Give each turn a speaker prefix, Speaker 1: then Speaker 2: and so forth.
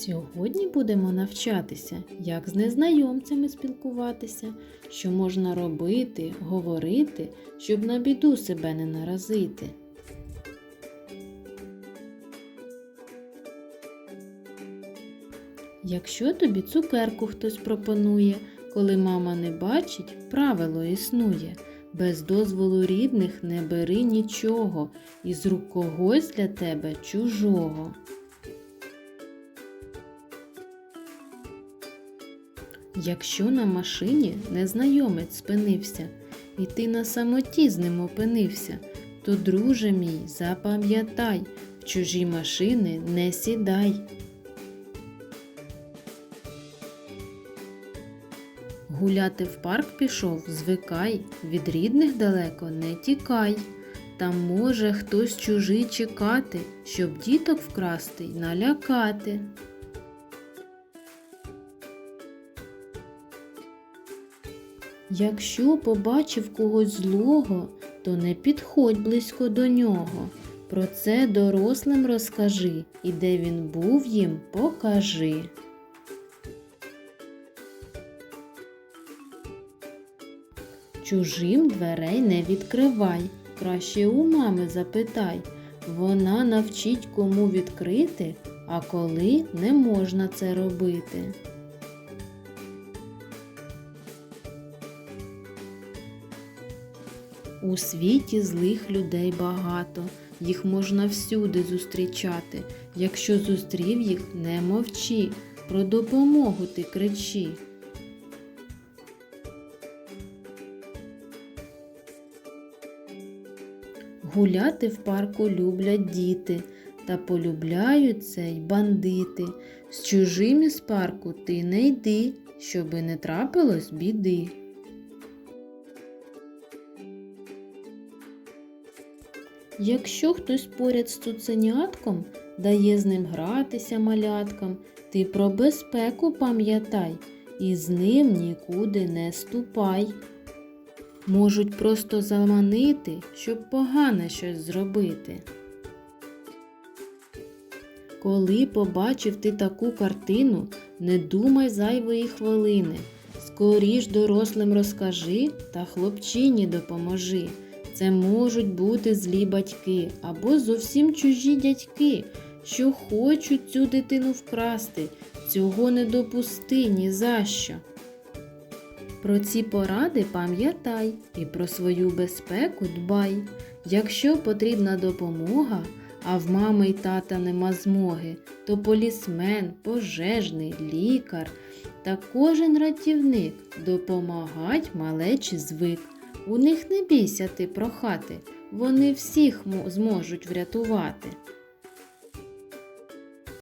Speaker 1: Сьогодні будемо навчатися, як з незнайомцями спілкуватися, що можна робити, говорити, щоб на біду себе не наразити. Якщо тобі цукерку хтось пропонує, коли мама не бачить, правило існує. Без дозволу рідних не бери нічого, із рук когось для тебе чужого. Якщо на машині незнайомець спинився, і ти на самоті з ним опинився, то, друже мій, запам'ятай, в чужі машини не сідай. Гуляти в парк пішов, звикай, від рідних далеко не тікай. Там може хтось чужий чекати, щоб діток вкрасти й налякати. Якщо побачив когось злого, то не підходь близько до нього. Про це дорослим розкажи, і де він був їм, покажи. Чужим дверей не відкривай, краще у мами запитай. Вона навчить кому відкрити, а коли не можна це робити. У світі злих людей багато, їх можна всюди зустрічати. Якщо зустрів їх, не мовчи, про допомогу ти кричи. Гуляти в парку люблять діти, та полюбляють це й бандити. З чужим із парку ти не йди, щоби не трапилось біди. Якщо хтось поряд з цуценятком дає з ним гратися маляткам, ти про безпеку пам'ятай і з ним нікуди не ступай. Можуть просто заманити, щоб погане щось зробити. Коли побачив ти таку картину, не думай зайвої хвилини. Скоріш дорослим розкажи та хлопчині допоможи. Це можуть бути злі батьки або зовсім чужі дядьки, що хочуть цю дитину вкрасти. Цього не допусти ні за що. Про ці поради пам'ятай і про свою безпеку дбай. Якщо потрібна допомога, а в мами й тата нема змоги, то полісмен, пожежний, лікар та кожен рятівник допомагать малечі звик. У них не бійся ти прохати, вони всіх мо- зможуть врятувати.